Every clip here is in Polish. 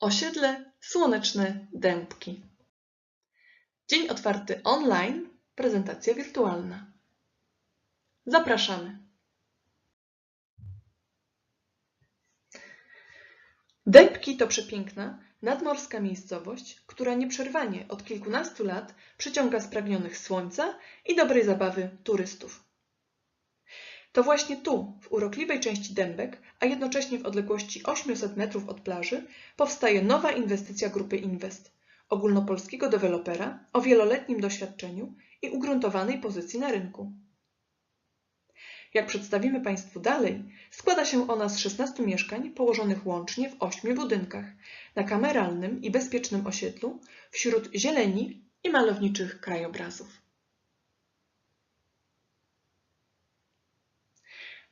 Osiedle Słoneczne Dębki. Dzień otwarty online, prezentacja wirtualna. Zapraszamy. Dębki to przepiękna, nadmorska miejscowość, która nieprzerwanie od kilkunastu lat przyciąga spragnionych słońca i dobrej zabawy turystów. To właśnie tu, w urokliwej części Dębek, a jednocześnie w odległości 800 metrów od plaży, powstaje nowa inwestycja grupy Inwest, ogólnopolskiego dewelopera o wieloletnim doświadczeniu i ugruntowanej pozycji na rynku. Jak przedstawimy Państwu dalej, składa się ona z 16 mieszkań położonych łącznie w 8 budynkach, na kameralnym i bezpiecznym osiedlu, wśród zieleni i malowniczych krajobrazów.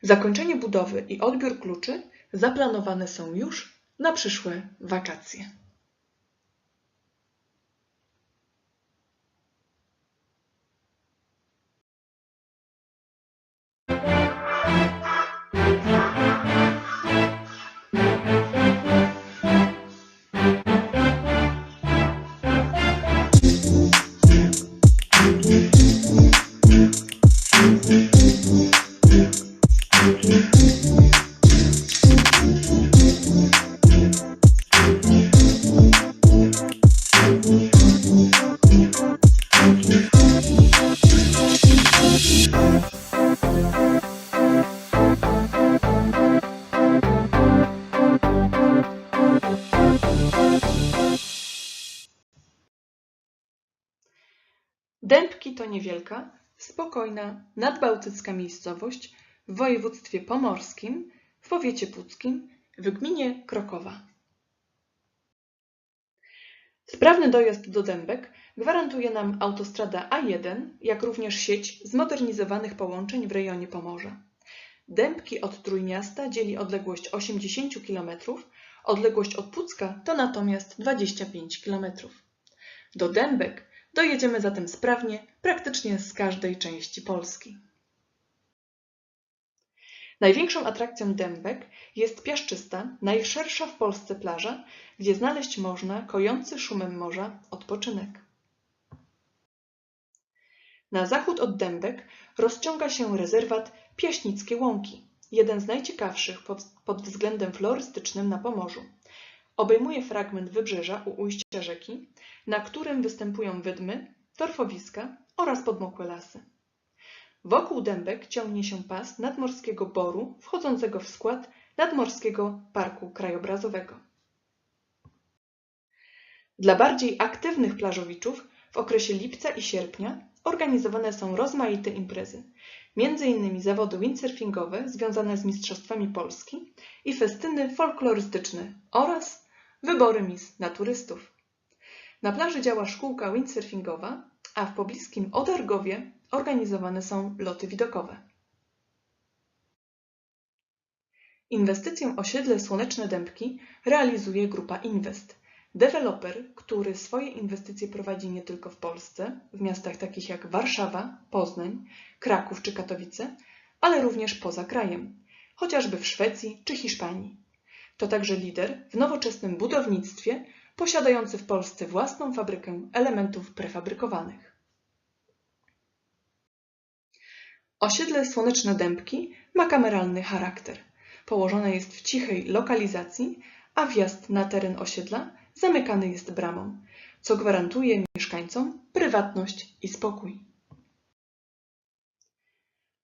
Zakończenie budowy i odbiór kluczy zaplanowane są już na przyszłe wakacje. Dębki to niewielka, spokojna, nadbałtycka miejscowość w województwie pomorskim, w powiecie puckim, w gminie Krokowa. Sprawny dojazd do Dębek gwarantuje nam autostrada A1, jak również sieć zmodernizowanych połączeń w rejonie Pomorza. Dębki od Trójmiasta dzieli odległość 80 km, odległość od Pucka to natomiast 25 km. Do Dębek dojedziemy zatem sprawnie praktycznie z każdej części Polski. Największą atrakcją Dębek jest piaszczysta, najszersza w Polsce plaża, gdzie znaleźć można kojący szumem morza odpoczynek. Na zachód od Dębek rozciąga się rezerwat Piaśnickie Łąki, jeden z najciekawszych pod, względem florystycznym na Pomorzu. Obejmuje fragment wybrzeża u ujścia rzeki, na którym występują wydmy, torfowiska oraz podmokłe lasy. Wokół Dębek ciągnie się pas nadmorskiego boru wchodzącego w skład Nadmorskiego Parku Krajobrazowego. Dla bardziej aktywnych plażowiczów w okresie lipca i sierpnia organizowane są rozmaite imprezy, m.in. zawody windsurfingowe związane z Mistrzostwami Polski i festyny folklorystyczne oraz wybory mis na turystów. Na plaży działa szkółka windsurfingowa, a w pobliskim Odargowie organizowane są loty widokowe. Inwestycję osiedle Słoneczne Dębki realizuje grupa Inwest, deweloper, który swoje inwestycje prowadzi nie tylko w Polsce, w miastach takich jak Warszawa, Poznań, Kraków czy Katowice, ale również poza krajem, chociażby w Szwecji czy Hiszpanii. To także lider w nowoczesnym budownictwie, posiadający w Polsce własną fabrykę elementów prefabrykowanych. Osiedle Słoneczne Dębki ma kameralny charakter. Położone jest w cichej lokalizacji, a wjazd na teren osiedla zamykany jest bramą, co gwarantuje mieszkańcom prywatność i spokój.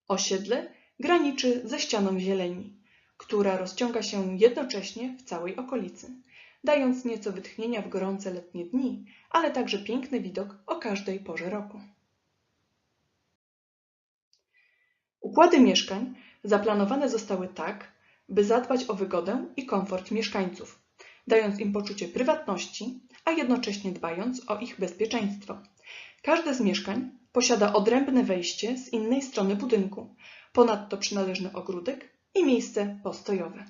Osiedle graniczy ze ścianą zieleni, która rozciąga się jednocześnie w całej okolicy, dając nieco wytchnienia w gorące letnie dni, ale także piękny widok o każdej porze roku. Układy mieszkań zaplanowane zostały tak, by zadbać o wygodę i komfort mieszkańców, dając im poczucie prywatności, a jednocześnie dbając o ich bezpieczeństwo. Każde z mieszkań posiada odrębne wejście z innej strony budynku, ponadto przynależny ogródek i miejsce postojowe.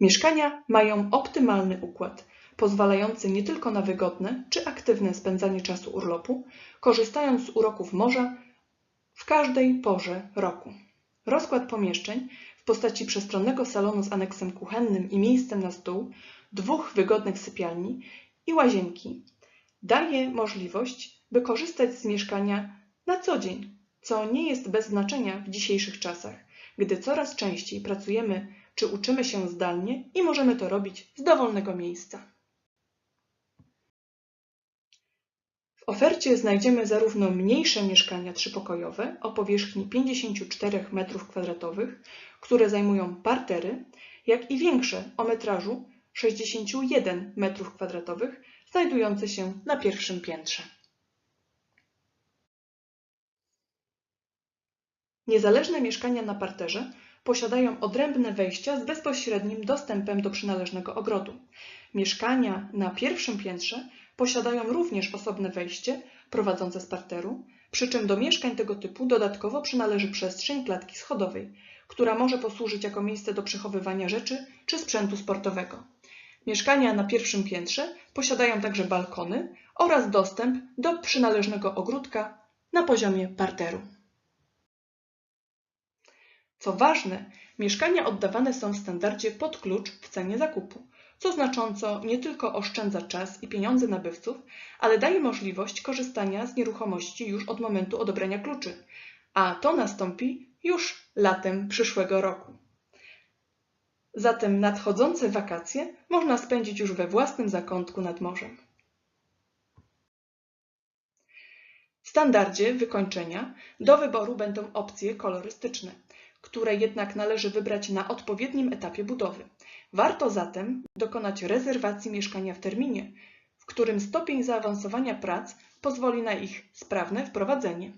Mieszkania mają optymalny układ, pozwalający nie tylko na wygodne czy aktywne spędzanie czasu urlopu, korzystając z uroków morza w każdej porze roku. Rozkład pomieszczeń postaci przestronnego salonu z aneksem kuchennym i miejscem na stół, dwóch wygodnych sypialni i łazienki daje możliwość, by korzystać z mieszkania na co dzień, co nie jest bez znaczenia w dzisiejszych czasach, gdy coraz częściej pracujemy czy uczymy się zdalnie i możemy to robić z dowolnego miejsca. W ofercie znajdziemy zarówno mniejsze mieszkania trzypokojowe o powierzchni 54 m2, które zajmują partery, jak i większe o metrażu 61 m2, znajdujące się na pierwszym piętrze. Niezależne mieszkania na parterze posiadają odrębne wejścia z bezpośrednim dostępem do przynależnego ogrodu. Mieszkania na pierwszym piętrze posiadają również osobne wejście prowadzące z parteru, przy czym do mieszkań tego typu dodatkowo przynależy przestrzeń klatki schodowej, która może posłużyć jako miejsce do przechowywania rzeczy czy sprzętu sportowego. Mieszkania na pierwszym piętrze posiadają także balkony oraz dostęp do przynależnego ogródka na poziomie parteru. Co ważne, mieszkania oddawane są w standardzie pod klucz w cenie zakupu, co znacząco nie tylko oszczędza czas i pieniądze nabywców, ale daje możliwość korzystania z nieruchomości już od momentu odebrania kluczy, a to nastąpi już latem przyszłego roku. Zatem nadchodzące wakacje można spędzić już we własnym zakątku nad morzem. W standardzie wykończenia do wyboru będą opcje kolorystyczne – które jednak należy wybrać na odpowiednim etapie budowy. Warto zatem dokonać rezerwacji mieszkania w terminie, w którym stopień zaawansowania prac pozwoli na ich sprawne wprowadzenie.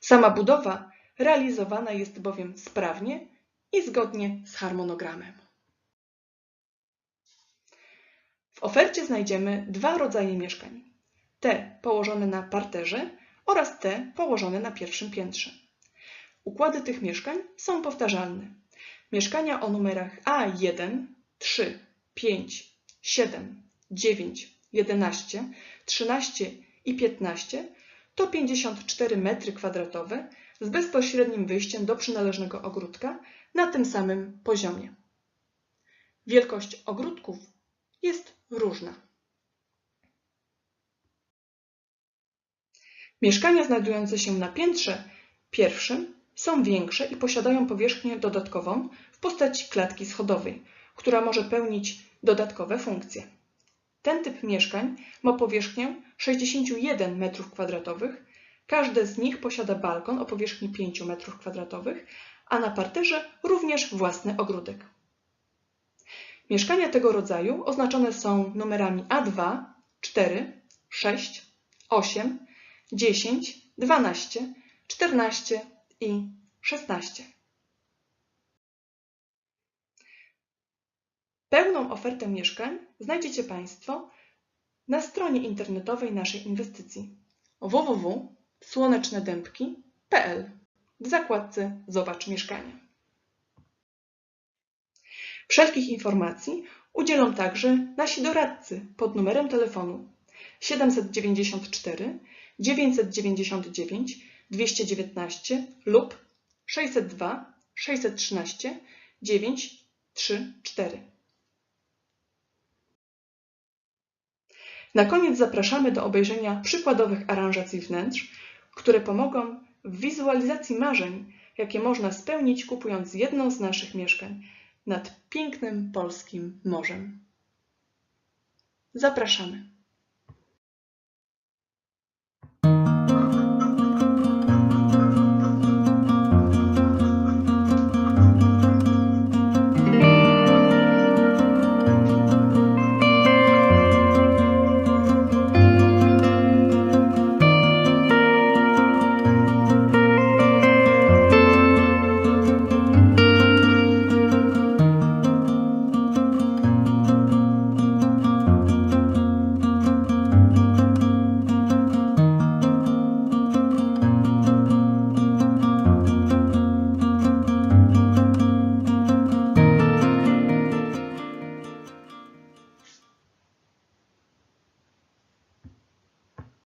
Sama budowa realizowana jest bowiem sprawnie i zgodnie z harmonogramem. W ofercie znajdziemy dwa rodzaje mieszkań. Te położone na parterze oraz te położone na pierwszym piętrze. Układy tych mieszkań są powtarzalne. Mieszkania o numerach A1, 3, 5, 7, 9, 11, 13 i 15 to 54 m2 z bezpośrednim wyjściem do przynależnego ogródka na tym samym poziomie. Wielkość ogródków jest różna. Mieszkania znajdujące się na piętrze pierwszym są większe i posiadają powierzchnię dodatkową w postaci klatki schodowej, która może pełnić dodatkowe funkcje. Ten typ mieszkań ma powierzchnię 61 m2, każde z nich posiada balkon o powierzchni 5 m2, a na parterze również własny ogródek. Mieszkania tego rodzaju oznaczone są numerami A2, 4, 6, 8, 10, 12, 14 i 16. Pełną ofertę mieszkań znajdziecie Państwo na stronie internetowej naszej inwestycji www.słonecznedębki.pl w zakładce Zobacz mieszkania. Wszelkich informacji udzielą także nasi doradcy pod numerem telefonu 794 999 219 lub 602 613 934. Na koniec zapraszamy do obejrzenia przykładowych aranżacji wnętrz, które pomogą w wizualizacji marzeń, jakie można spełnić kupując jedno z naszych mieszkań nad pięknym polskim morzem. Zapraszamy.